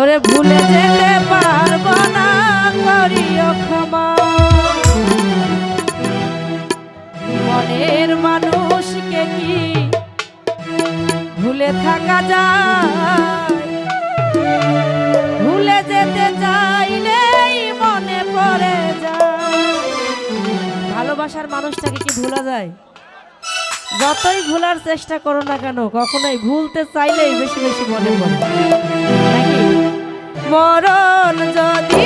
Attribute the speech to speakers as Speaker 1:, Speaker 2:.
Speaker 1: ওরে ভুলে যেতে পারব না মনের মানুষকে কি ভুলে থাকা যায়? ভুলে যেতে চাইলেই মনে পড়ে যায়। ভালোবাসার মানুষটাকে কি ভোলা যায়? যতই ভুলার চেষ্টা করো না কেন, কখনোই ভুলতে চাইলেই বেশি বেশি মনে পড়ে মরণ যদি